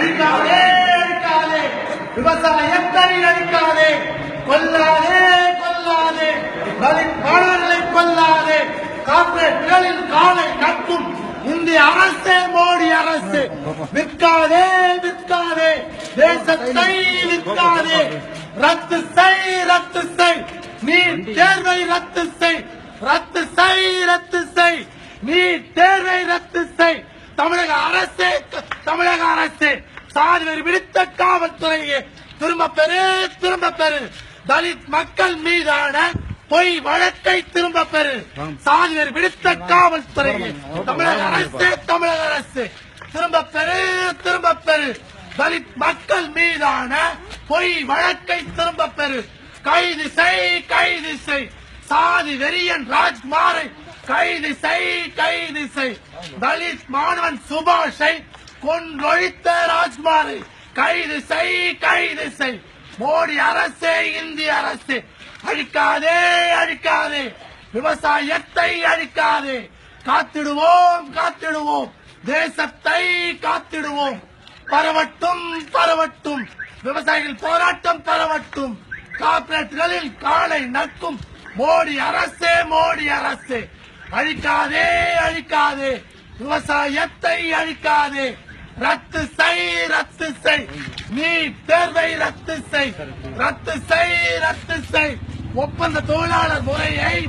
அழிக்காதே அழிக்காதே விவசாயத்தை அழிக்காதே கொல்லாதே கொல்லாதே. தலித் மாணவர்களை கொல்லாதே. கார்பரேட்களின் காலை கட்டும் இந்திய அரசு மோடி அரசு. விற்காதே விற்காதே. தேசத்தை விற்காதே. ரத்து செய் ரத்து செய். நீ தேர்வை ரத்து செய். ரத்து செய் ரத்து செய். நீ தேர்வை ரத்து செய். தமிழக அரசே தமிழக அரசு சாதிவர் விடுத்த காவல்துறையை திரும்ப பெறு திரும்ப பெறு. தலித் மக்கள் மீதான பொய் வழக்கை திரும்ப பெறு. சாதிவர் விடுத்த காவல்துறையை தமிழக அரசு தமிழக அரசு திரும்ப பெறு திரும்ப பெறு. தலித் மக்கள் மீதான பொய் வழக்கை திரும்ப பெறு. கைது செய் கைது செய். சாதி வெறியன் ராஜ்குமாரை கைது செய் கைது செய். தலித் மாணவன் சுபாஷை கொன்றொழித்த ராஜ்குமாரை கைது செய் கைது செய். மோடி அரசே இந்திய அரசு. அழிக்காதே அழிக்காதே. விவசாயத்தை அழிக்காதே. காத்திடுவோம் காத்திடுவோம். தேசத்தை காத்திடுவோம். பரவட்டும் பரவட்டும். விவசாயிகள் போராட்டம் பரவட்டும். கார்பரேட்டுகளில் காலை நக்கும். மோடி அரசே மோடி அரசு. அழிக்காதே அழிக்காதே. விவசாயத்தை அழிக்காதே. ரத்து செய் ரத்து செய். நீ தேர்வை ரத்து செய். ரத்து செய் ரத்து செய். ஒப்பந்த தொழிலாளர் முறையை